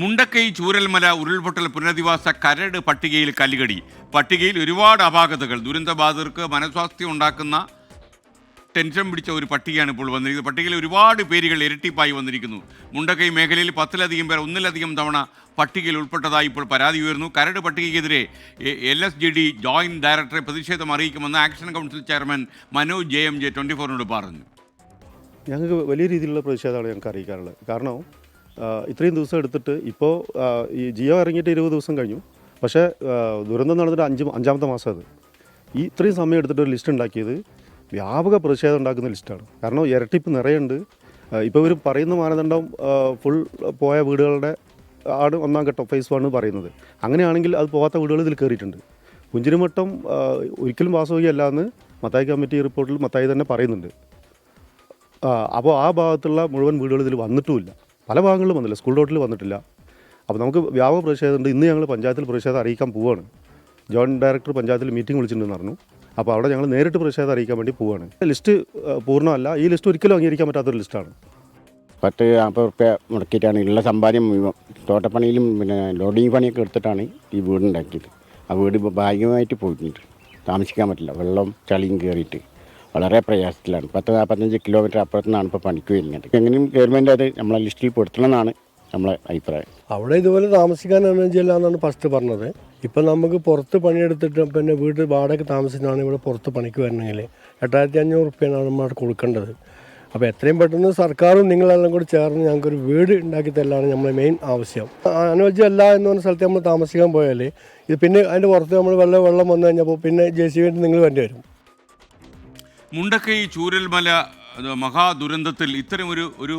മുണ്ടക്കൈ ചൂരൽമല ഉരുൾപൊട്ടൽ പുനരധിവാസ കരട് പട്ടികയിൽ കല്ലുകടി. പട്ടികയിൽ ഒരുപാട് അപാകതകൾ. ദുരന്തബാധിതർക്ക് മനസ്വാസ്ഥ്യം ഉണ്ടാക്കുന്ന ടെൻഷൻ പിടിച്ച ഒരു പട്ടികയാണ് ഇപ്പോൾ വന്നിരിക്കുന്നത്. പട്ടികയിൽ ഒരുപാട് പേരുകൾ ഇരട്ടിപ്പായി വന്നിരിക്കുന്നു. മുണ്ടക്കൈ മേഖലയിൽ പത്തിലധികം പേർ ഒന്നിലധികം തവണ പട്ടികയിൽ ഉൾപ്പെട്ടതായി ഇപ്പോൾ പരാതി ഉയർന്നു. കരട് പട്ടികയ്ക്കെതിരെ L S G D joint ഡയറക്ടറെ പ്രതിഷേധം അറിയിക്കുമെന്ന് action council chairman Manoj J M J twenty ഫോറിനോട് പറഞ്ഞു. ഞങ്ങൾക്ക് വലിയ രീതിയിലുള്ള പ്രതിഷേധമാണ് ഞങ്ങൾക്ക് അറിയിക്കാറുള്ളത് കാരണം ഇത്രയും ദിവസം എടുത്തിട്ട് ഇപ്പോൾ ഈ ജിയോ ഇറങ്ങിയിട്ട് ഇരുപത് ദിവസം കഴിഞ്ഞു. പക്ഷേ ദുരന്തം നടന്നിട്ട് അഞ്ച് അഞ്ചാമത്തെ മാസം അത്. ഈ ഇത്രയും സമയം എടുത്തിട്ട് ഒരു ലിസ്റ്റ് ഉണ്ടാക്കിയത് വ്യാപക പ്രതിഷേധം ഉണ്ടാക്കുന്ന ലിസ്റ്റാണ്. കാരണം ഇരട്ടിപ്പ് നിറയുണ്ട്. ഇപ്പോൾ ഇവർ പറയുന്ന മാനദണ്ഡം ഫുൾ പോയ വീടുകളുടെ ആണ് ഒന്നാം ഘട്ടം ഫേസ് വൺ പറയുന്നത്. അങ്ങനെയാണെങ്കിൽ അത് പോകാത്ത വീടുകൾ ഇതിൽ കയറിയിട്ടുണ്ട്. പുഞ്ചിരിമട്ടം ഒരിക്കലും വാസവകയല്ല എന്ന് മത്തായി കമ്മിറ്റി റിപ്പോർട്ടിൽ മത്തായി തന്നെ പറയുന്നുണ്ട്. അപ്പോൾ ആ ഭാഗത്തുള്ള മുഴുവൻ വീടുകൾ ഇതിൽ വന്നിട്ടുമില്ല. പല ഭാഗങ്ങളിലും വന്നില്ല. സ്കൂൾ ഡോട്ടിൽ വന്നിട്ടില്ല. അപ്പോൾ നമുക്ക് വ്യാപക പ്രതിഷേധമുണ്ട്. ഇന്ന് ഞങ്ങൾ പഞ്ചായത്തിൽ പ്രതിഷേധം അറിയിക്കാൻ പോവുകയാണ് ജോയിന്റ് ഡയറക്ടർ പഞ്ചായത്തിൽ മീറ്റിംഗ് വിളിച്ചിട്ടുണ്ടെന്ന് പറഞ്ഞു. അപ്പോൾ അവിടെ ഞങ്ങൾ നേരിട്ട് പ്രതിഷേധം അറിയിക്കാൻ വേണ്ടി പോവുകയാണ് ലിസ്റ്റ് പൂർണമല്ല. ഈ ലിസ്റ്റ് ഒരിക്കലും അംഗീകരിക്കാൻ പറ്റാത്തൊരു ലിസ്റ്റാണ്. പത്ത് നാൽപ്പത് റുപ്യ മുടക്കിയിട്ടാണ് ഉള്ള സമ്പാദ്യം തോട്ടപ്പണിയിലും പിന്നെ ലോഡിങ് പണിയൊക്കെ എടുത്തിട്ടാണ് ഈ വീടുണ്ടാക്കിയത്. ആ വീട് ഭാഗ്യമായിട്ട് പോയിട്ടുണ്ട്. താമസിക്കാൻ പറ്റില്ല. വെള്ളം ചളിയും കയറിയിട്ട്. വളരെ പ്രയാസത്തിലാണ്. പത്ത് നാൽപ്പത്തഞ്ച് കിലോമീറ്റർ അപ്പുറത്തു നിന്നാണ് ഇപ്പോൾ പണിക്ക് വരുന്നത്. എങ്ങനെയും ഗവൺമെന്റ് അത് നമ്മളെ ലിസ്റ്റിൽ പെടുത്തണം എന്നാണ് നമ്മളെ അഭിപ്രായം. അവിടെ ഇതുപോലെ താമസിക്കാൻ അനുവദിച്ചില്ല എന്നാണ് ഫസ്റ്റ് പറഞ്ഞത്. ഇപ്പം നമുക്ക് പുറത്ത് പണിയെടുത്തിട്ട് പിന്നെ വീട് വാടക താമസിച്ചാണ് ഇവിടെ പുറത്ത് പണിക്ക് വരണമെങ്കിൽ എട്ടായിരത്തി അഞ്ഞൂറ് റുപ്യാണ് നമ്മൾ കൊടുക്കേണ്ടത്. അപ്പോൾ എത്രയും പെട്ടെന്ന് സർക്കാരും നിങ്ങളെല്ലാം കൂടി ചേർന്ന് ഞങ്ങൾക്കൊരു വീട് ഉണ്ടാക്കി തരലാണ് നമ്മളെ മെയിൻ ആവശ്യം. അനുവദിച്ചല്ല എന്ന് പറഞ്ഞ സ്ഥലത്ത് നമ്മൾ താമസിക്കാൻ പോയാൽ ഇത് പിന്നെ അതിന്റെ പുറത്ത് നമ്മൾ വെള്ളം വെള്ളം വന്നു കഴിഞ്ഞപ്പോൾ പിന്നെ ജെ സി വേണ്ടി നിങ്ങൾ വേണ്ടി വരും. മുണ്ടക്കൈ ചൂരൽമല മഹാദുരന്തത്തിൽ ഇത്തരമൊരു ഒരു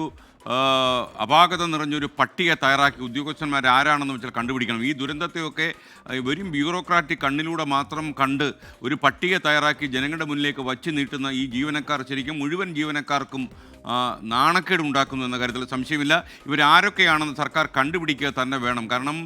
അപാകത നിറഞ്ഞൊരു പട്ടിക തയ്യാറാക്കി ഉദ്യോഗസ്ഥന്മാർ ആരാണെന്ന് വെച്ചാൽ കണ്ടുപിടിക്കണം. ഈ ദുരന്തത്തെയൊക്കെ വെറും ബ്യൂറോക്രാറ്റിക് കണ്ണിലൂടെ മാത്രം കണ്ട് ഒരു പട്ടിക തയ്യാറാക്കി ജനങ്ങളുടെ മുന്നിലേക്ക് വച്ച് നീട്ടുന്ന ഈ ജീവനക്കാർ ശരിക്കും മുഴുവൻ ജീവനക്കാർക്കും നാണക്കേട് ഉണ്ടാക്കുന്നു എന്ന കാര്യത്തിൽ സംശയമില്ല. ഇവരാരൊക്കെയാണെന്ന് സർക്കാർ കണ്ടുപിടിക്കുക തന്നെ വേണം. കാരണം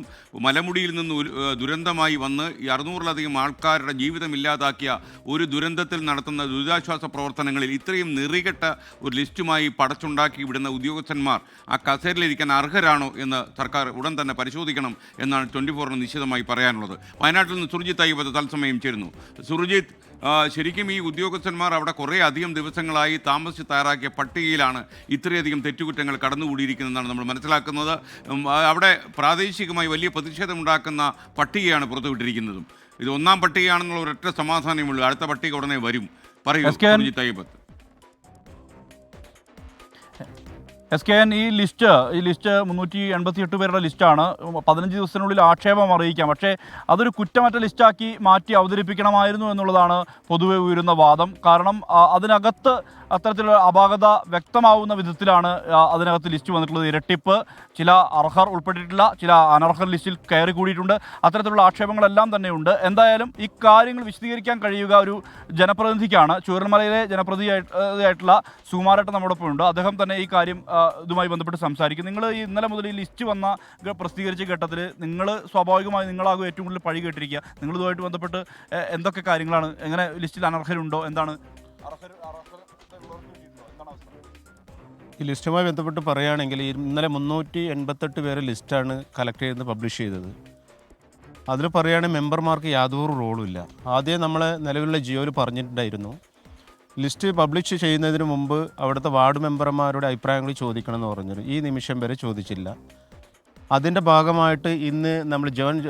മലമുടിയിൽ നിന്ന് ദുരന്തമായി വന്ന് ഈ അറുന്നൂറിലധികം ആൾക്കാരുടെ ജീവിതമില്ലാതാക്കിയ ഒരു ദുരന്തത്തിൽ നടത്തുന്ന ദുരിതാശ്വാസ പ്രവർത്തനങ്ങളിൽ ഇത്രയും നിറികെട്ട ഒരു ലിസ്റ്റുമായി പടച്ചുണ്ടാക്കി വിടുന്ന ഉദ്യോഗസ്ഥന്മാർ ആ കസേരയിലിരിക്കാൻ അർഹരാണോ എന്ന് സർക്കാർ ഉടൻ തന്നെ പരിശോധിക്കണം എന്നാണ് ട്വന്റി ഫോറിന് നിശ്ചിതമായി പറയാനുള്ളത്. വയനാട്ടിൽ നിന്ന് സുർജിത്ത് അയ്യപ്പത് തത്സമയം ചേരുന്നു. സുർജിത്ത് ശരിക്കും ഈ ഉദ്യോഗസ്ഥന്മാർ അവിടെ കുറേ അധികം ദിവസങ്ങളായി താമസിച്ച് തയ്യാറാക്കിയ പട്ടികയിലാണ് ഇത്രയധികം തെറ്റുകുറ്റങ്ങൾ കടന്നുകൂടിയിരിക്കുന്നതെന്നാണ് നമ്മൾ മനസ്സിലാക്കുന്നത്. അവിടെ പ്രാദേശികമായി വലിയ പ്രതിഷേധമുണ്ടാക്കുന്ന പട്ടികയാണ് പുറത്തുവിട്ടിരിക്കുന്നതും. ഇത് ഒന്നാം പട്ടികയാണെന്നുള്ള ഒരൊറ്റ സമാധാനമുള്ളൂ അടുത്ത പട്ടിക ഉടനെ വരും. പറയൂ എസ് എസ് കെ എൻ ഈ ലിസ്റ്റ് ഈ ലിസ്റ്റ് മുന്നൂറ്റി എൺപത്തി എട്ട് പേരുടെ ലിസ്റ്റാണ്. പതിനഞ്ച് ദിവസത്തിനുള്ളിൽ ആക്ഷേപം അറിയിക്കാം. പക്ഷേ അതൊരു കുറ്റമറ്റ ലിസ്റ്റാക്കി മാറ്റി അവതരിപ്പിക്കണമായിരുന്നു എന്നുള്ളതാണ് പൊതുവെ ഉയരുന്ന വാദം. കാരണം അതിനകത്ത് അത്തരത്തിലുള്ള അപാകത വ്യക്തമാവുന്ന വിധത്തിലാണ് അതിനകത്ത് ലിസ്റ്റ് വന്നിട്ടുള്ളത്. ഇരട്ടിപ്പ് ചില അർഹർ ഉൾപ്പെട്ടിട്ടില്ല ചില അനർഹർ ലിസ്റ്റിൽ കയറി കൂടിയിട്ടുണ്ട്. അത്തരത്തിലുള്ള ആക്ഷേപങ്ങളെല്ലാം തന്നെയുണ്ട്. എന്തായാലും ഈ കാര്യങ്ങൾ വിശദീകരിക്കാൻ കഴിയുക ഒരു ജനപ്രതിനിധിക്കാണ്. ചൂരന്മലയിലെ ജനപ്രതിയായിട്ടുള്ള സുകുമാരേട്ടൻ നമ്മോടൊപ്പം ഉണ്ട് അദ്ദേഹം തന്നെ ഈ കാര്യം ഇതുമായി ബന്ധപ്പെട്ട് സംസാരിക്കും നിങ്ങൾ ഈ ഇന്നലെ മുതൽ ഈ ലിസ്റ്റ് വന്ന പ്രസിദ്ധീകരിച്ച ഘട്ടത്തിൽ നിങ്ങൾ സ്വാഭാവികമായി നിങ്ങളാകും ഏറ്റവും കൂടുതൽ പഴി കേട്ടിരിക്കുക നിങ്ങൾ ഇതുമായിട്ട് ബന്ധപ്പെട്ട് എന്തൊക്കെ കാര്യങ്ങളാണ് എങ്ങനെ ലിസ്റ്റിൽ അനർഹരുണ്ടോ എന്താണ് ഈ ലിസ്റ്റുമായി ബന്ധപ്പെട്ട് പറയുകയാണെങ്കിൽ ഇന്നലെ മുന്നൂറ്റി എൺപത്തെട്ട് പേരെ ലിസ്റ്റാണ് കളക്ട് ചെയ്ത് പബ്ലിഷ് ചെയ്തത് അതിൽ പറയുകയാണെങ്കിൽ മെമ്പർമാർക്ക് യാതൊരു റോളും ഇല്ല ആദ്യം നമ്മൾ നിലവിലുള്ള ജിയോയിൽ പറഞ്ഞിട്ടുണ്ടായിരുന്നു ലിസ്റ്റ് പബ്ലിഷ് ചെയ്യുന്നതിന് മുമ്പ് അവിടുത്തെ വാർഡ് മെമ്പർമാരുടെ അഭിപ്രായങ്ങൾ ചോദിക്കണം എന്ന് പറഞ്ഞു ഈ നിമിഷം വരെ ചോദിച്ചില്ല. അതിന്റെ ഭാഗമായിട്ട് ഇന്ന് നമ്മൾ ജോയിന്റ്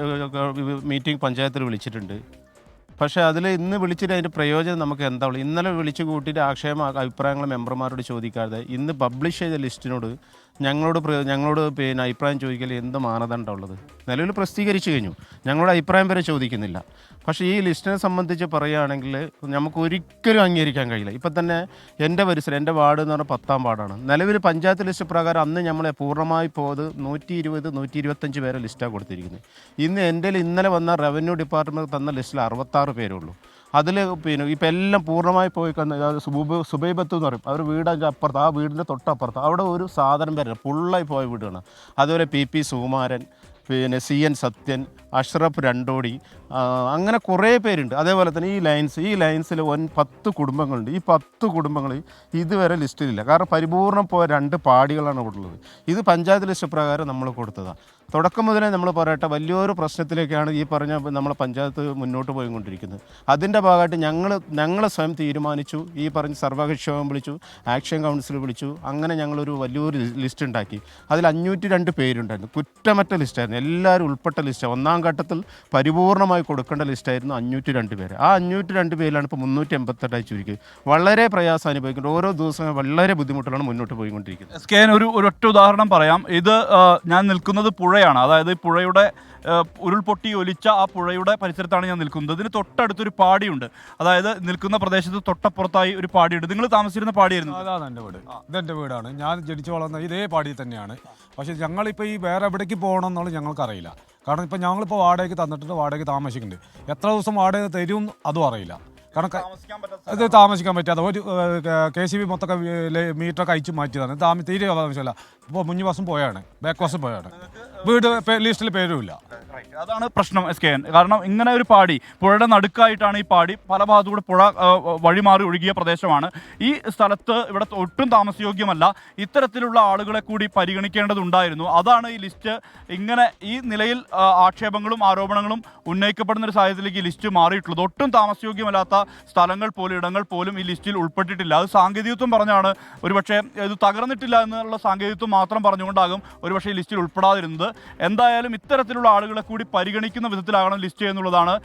മീറ്റിംഗ് പഞ്ചായത്തിൽ വിളിച്ചിട്ടുണ്ട്. പക്ഷേ അതിൽ ഇന്ന് വിളിച്ചിട്ട് അതിന്റെ പ്രയോജനം നമുക്ക് എന്താ ഉള്ളൂ ഇന്നലെ വിളിച്ചു കൂട്ടിയിട്ട് ആക്ഷേപ അഭിപ്രായങ്ങൾ മെമ്പർമാരോട് ചോദിക്കാതെ ഇന്ന് പബ്ലിഷ് ചെയ്ത ലിസ്റ്റിനോട് ഞങ്ങളോട് ഞങ്ങളോട് പിന്നെ അഭിപ്രായം ചോദിക്കൽ എന്ത് മാനദണ്ഡം ഉള്ളത്? നിലവിൽ പ്രസിദ്ധീകരിച്ചു കഴിഞ്ഞു. ഞങ്ങളുടെ അഭിപ്രായം വരെ ചോദിക്കുന്നില്ല. പക്ഷേ ഈ ലിസ്റ്റിനെ സംബന്ധിച്ച് പറയുകയാണെങ്കിൽ നമുക്ക് ഒരിക്കലും അംഗീകരിക്കാൻ കഴിയില്ല. ഇപ്പം തന്നെ എന്റെ പരിസരം എന്റെ വാർഡ് എന്ന് പറഞ്ഞാൽ പത്താം വാർഡാണ്. നിലവിൽ പഞ്ചായത്ത് ലിസ്റ്റ് പ്രകാരം അന്ന് നമ്മളെ പൂർണമായി പോയത് നൂറ്റി ഇരുപത് നൂറ്റി ഇരുപത്തഞ്ച് പേരെ ലിസ്റ്റാണ് കൊടുത്തിരിക്കുന്നത്. ഇന്ന് എന്റെ ഇന്നലെ വന്ന റവന്യൂ ഡിപ്പാർട്ട്മെന്റ് തന്ന ലിസ്റ്റിൽ അറുപത്താറ് പേരുള്ളൂ അതിൽ പിന്നെ ഇപ്പം എല്ലാം പൂർണമായി പോയി സുബൈബ് സുബൈബത്ത് എന്ന് പറയും. അവർ വീടിന്റെ അപ്പുറത്ത് ആ വീടിന്റെ തൊട്ടപ്പുറത്ത്. അവിടെ ഒരു സാധനം വരില്ല ഫുള്ളായി പോയ വീടാണ് അതുപോലെ പി പി സുകുമാരൻ പിന്നെ സി എൻ സത്യൻ അഷ്റഫ് രണ്ടോടി. അങ്ങനെ കുറേ പേരുണ്ട്. അതേപോലെ തന്നെ ഈ ലൈൻസ് ഈ ലൈൻസിൽ ഒൻ പത്ത് കുടുംബങ്ങളുണ്ട്. ഈ പത്ത് കുടുംബങ്ങൾ ഇതുവരെ ലിസ്റ്റിലില്ല. കാരണം പരിപൂർണം പോയ രണ്ട് പാടികളാണ് ഉള്ളത്. ഇത് പഞ്ചായത്ത് ലിസ്റ്റ് പ്രകാരം നമ്മൾ കൊടുത്തതാണ്. തുടക്കം മുതലേ നമ്മൾ പറയട്ടെ വലിയൊരു പ്രശ്നത്തിലേക്കാണ് ഈ പറഞ്ഞ നമ്മളെ പഞ്ചായത്ത് മുന്നോട്ട് പോയിക്കൊണ്ടിരിക്കുന്നത്. അതിന്റെ ഭാഗമായിട്ട് ഞങ്ങൾ ഞങ്ങൾ സ്വയം തീരുമാനിച്ചു. ഈ പറഞ്ഞ സർവകക്ഷി യോഗം വിളിച്ചു ആക്ഷൻ കൗൺസിൽ വിളിച്ചു. അങ്ങനെ ഞങ്ങളൊരു വലിയൊരു ലിസ്റ്റ് ഉണ്ടാക്കി. അതിൽ അഞ്ഞൂറ്റി രണ്ട് പേരുണ്ടായിരുന്നു. കുറ്റമറ്റ ലിസ്റ്റായിരുന്നു. എല്ലാവരും ഉൾപ്പെട്ട ലിസ്റ്റ് ഒന്നാം ഘട്ടത്തിൽ പരിപൂർണമായി കൊടുക്കേണ്ട ലിസ്റ്റായിരുന്നു അഞ്ഞൂറ്റി രണ്ട് പേര്. ആ അഞ്ഞൂറ്റി രണ്ട് പേരിലാണ് ഇപ്പോൾ മുന്നൂറ്റി എൺപത്തെട്ടായി ചുരുക്കി. വളരെ പ്രയാസം അനുഭവിക്കുന്നുണ്ട് ഓരോ ദിവസവും വളരെ ബുദ്ധിമുട്ടുകളാണ് മുന്നോട്ട് പോയിക്കൊണ്ടിരിക്കുന്നത്. എസ് കെ ഒരു ഒരൊറ്റ ഒറ്റ ഉദാഹരണം പറയാം. ഇത് ഞാൻ നിൽക്കുന്നത് പുഴയാണ്. അതായത് ഈ പുഴയുടെ ഉരുൾപൊട്ടി ഒലിച്ച ആ പുഴയുടെ പരിസരത്താണ് ഞാൻ നിൽക്കുന്നത്. ഇതിന് തൊട്ടടുത്തൊരു പാടിയുണ്ട്. അതായത് നിൽക്കുന്ന പ്രദേശത്ത് തൊട്ടപ്പുറത്തായി ഒരു പാടിയുണ്ട്. നിങ്ങൾ താമസിച്ചിരുന്ന പാടിയായിരുന്നു. അതാണ് എന്റെ വീട്. ഇതെന്റെ വീടാണ്. ഞാൻ ജനിച്ചു വളർന്ന ഇതേ പാടി തന്നെയാണ്. പക്ഷേ ഞങ്ങളിപ്പോൾ ഈ വേറെ എവിടേക്ക് പോകണം എന്നുള്ളത് ഞങ്ങൾക്കറിയില്ല. കാരണം ഇപ്പോൾ ഞങ്ങളിപ്പോൾ വാടകയ്ക്ക് തന്നിട്ടുണ്ട് വാടകയ്ക്ക് താമസിക്കുന്നുണ്ട്. എത്ര ദിവസം വാടക തരും അതും അറിയില്ല. കാരണം ഇത് താമസിക്കാൻ പറ്റാതെ ഒരു കെ സി ബി മൊത്തം മീറ്ററൊക്കെ അയച്ചു മാറ്റിയതാണ്. താമ തീരെ താമസമില്ല ഇപ്പോൾ മുഞ്ഞു വർഷം പോയാണ്. ബാക്ക് വാസം പോയാണ്. വീട് ലിസ്റ്റിൽ പേരുമില്ല. അതാണ് പ്രശ്നം എസ് കെ എൻ കാരണം ഇങ്ങനെ ഒരു പാടി പുഴയുടെ നടുക്കായിട്ടാണ് ഈ പാടി പല ഭാഗത്തുകൂടെ പുഴ വഴിമാറി ഒഴുകിയ പ്രദേശമാണ്. ഈ സ്ഥലത്ത് ഇവിടെ ഒട്ടും താമസയോഗ്യമല്ല. ഇത്തരത്തിലുള്ള ആളുകളെ കൂടി പരിഗണിക്കേണ്ടതുണ്ടായിരുന്നു. അതാണ് ഈ ലിസ്റ്റ്. ഇങ്ങനെ ഈ നിലയിൽ ആക്ഷേപങ്ങളും ആരോപണങ്ങളും ഉന്നയിക്കപ്പെടുന്ന ഒരു സാഹചര്യത്തിലേക്ക് ഈ ലിസ്റ്റ് മാറിയിട്ടുള്ളത്. ഒട്ടും താമസയോഗ്യമല്ലാത്ത സ്ഥലങ്ങൾ പോലും ഇടങ്ങൾ പോലും ഈ ലിസ്റ്റിൽ ഉൾപ്പെട്ടിട്ടില്ല. അത് സാങ്കേതികത്വം പറഞ്ഞാണ്. ഒരുപക്ഷെ ഇത് തകർന്നിട്ടില്ല എന്നുള്ള സാങ്കേതികത്വം മാത്രം പറഞ്ഞുകൊണ്ടാകും ഒരുപക്ഷെ ഈ ലിസ്റ്റിൽ ഉൾപ്പെടാതിരുന്നത്. എന്തായാലും ഇത്തരത്തിലുള്ള ആളുകളെ കൂടി പരിഗണിക്കുന്ന വിധത്തിലാകണം ലിസ്റ്റ് എന്നുള്ളതാണ്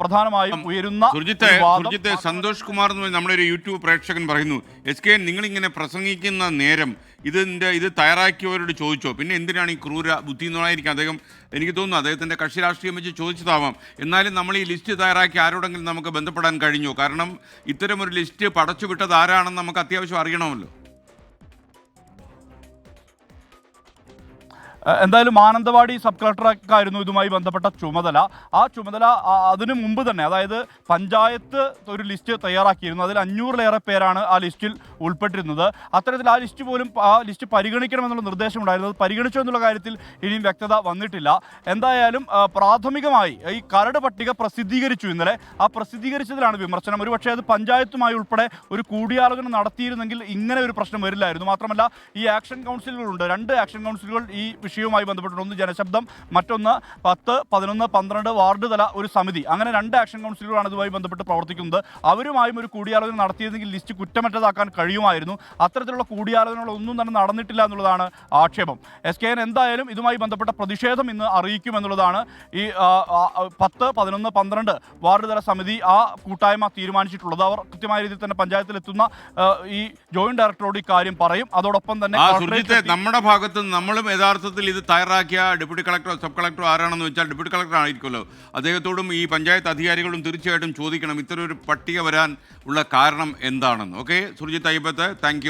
പ്രധാനമായും ഉയരുന്ന സന്തോഷ് കുമാർ എന്ന് നമ്മുടെ ഒരു യൂട്യൂബ് പ്രേക്ഷകൻ പറയുന്നു എസ് കെ നിങ്ങൾ ഇങ്ങനെ പ്രസംഗിക്കുന്ന നേരം ഇതിന്റെ ഇത് തയ്യാറാക്കിയവരോട് ചോദിച്ചോ? പിന്നെ എന്തിനാണ് ഈ ക്രൂര ബുദ്ധി എന്നുള്ളതായിരിക്കും അദ്ദേഹം എനിക്ക് തോന്നുന്നു അദ്ദേഹത്തിന്റെ കക്ഷി രാഷ്ട്രീയം വെച്ച് ചോദിച്ചതാവാം. എന്നാലും നമ്മൾ ഈ ലിസ്റ്റ് തയ്യാറാക്കി ആരോടെങ്കിലും നമുക്ക് ബന്ധപ്പെടാൻ കഴിഞ്ഞു? കാരണം ഇത്തരമൊരു ലിസ്റ്റ് പടച്ചു വിട്ടത് ആരാണെന്ന് നമുക്ക് അത്യാവശ്യം അറിയണമല്ലോ. എന്തായാലും മാനന്തവാടി സബ് കളക്ടർക്കായിരുന്നു ഇതുമായി ബന്ധപ്പെട്ട ചുമതല. ആ ചുമതല അതിനു മുമ്പ് തന്നെ അതായത് പഞ്ചായത്ത് ഒരു ലിസ്റ്റ് തയ്യാറാക്കിയിരുന്നു. അതിൽ അഞ്ഞൂറിലേറെ പേരാണ് ആ ലിസ്റ്റിൽ ഉൾപ്പെട്ടിരുന്നത്. അത്തരത്തിൽ ആ ലിസ്റ്റ് പോലും ആ ലിസ്റ്റ് പരിഗണിക്കണമെന്നുള്ള നിർദ്ദേശമുണ്ടായിരുന്നു. അത് പരിഗണിച്ചു എന്നുള്ള കാര്യത്തിൽ ഇനിയും വ്യക്തത വന്നിട്ടില്ല. എന്തായാലും പ്രാഥമികമായി ഈ കരട് പട്ടിക പ്രസിദ്ധീകരിച്ചു ഇന്നലെ. ആ പ്രസിദ്ധീകരിച്ചതിലാണ് വിമർശനം. ഒരുപക്ഷെ അത് പഞ്ചായത്തുമായി ഉൾപ്പെടെ ഒരു കൂടിയാലോചന നടത്തിയിരുന്നെങ്കിൽ ഇങ്ങനെ ഒരു പ്രശ്നം വരില്ലായിരുന്നു. മാത്രമല്ല ഈ ആക്ഷൻ കൗൺസിലുകളുണ്ട്. രണ്ട് ആക്ഷൻ കൗൺസിലുകൾ ഈ വിഷയവുമായി ബന്ധപ്പെട്ടുണ്ട് ഒന്ന് ജനശബ്ദം മറ്റൊന്ന് പത്ത് പതിനൊന്ന് പന്ത്രണ്ട് വാർഡ് തല ഒരു സമിതി. അങ്ങനെ രണ്ട് ആക്ഷൻ കൗൺസിലുകളാണ് ഇതുമായി ബന്ധപ്പെട്ട് പ്രവർത്തിക്കുന്നത്. അവരുമായും ഒരു കൂടിയാലോചന നടത്തിയിരുന്നെങ്കിൽ ലിസ്റ്റ് കുറ്റമറ്റതാക്കാൻ കഴിയുമായിരുന്നു. അത്തരത്തിലുള്ള കൂടിയാലോചനകളൊന്നും തന്നെ നടന്നിട്ടില്ല എന്നുള്ളതാണ് ആക്ഷേപം. എസ് കെ എൻ എന്തായാലും ഇതുമായി ബന്ധപ്പെട്ട പ്രതിഷേധം ഇന്ന് അറിയിക്കുമെന്നുള്ളതാണ് ഈ പത്ത് പതിനൊന്ന് പന്ത്രണ്ട് വാർഡ് തല സമിതി ആ കൂട്ടായ്മ തീരുമാനിച്ചിട്ടുള്ളത്. അവർ കൃത്യമായ രീതിയിൽ തന്നെ പഞ്ചായത്തിലെത്തുന്ന എത്തുന്ന ഈ ജോയിന്റ് ഡയറക്ടറോട് ഇക്കാര്യം കാര്യം പറയും. അതോടൊപ്പം തന്നെ നമ്മുടെ ഭാഗത്ത് നമ്മളും യഥാർത്ഥത്തിൽ ഇത് തയ്യാറാക്കിയ ഡെപ്യൂട്ടി കളക്ടറോ സബ് കളക്ടറോ ആരാണെന്ന് വെച്ചാൽ ഡെപ്യൂട്ടി കളക്ടർ ആയിരിക്കുമല്ലോ. അദ്ദേഹത്തോടും ഈ പഞ്ചായത്ത് അധികാരികളും തീർച്ചയായിട്ടും ചോദിക്കണം ഇത്തരം ഒരു പട്ടിക വരാൻ ഉള്ള കാരണം എന്താണെന്ന്. Okay Surjit Ayyappath thank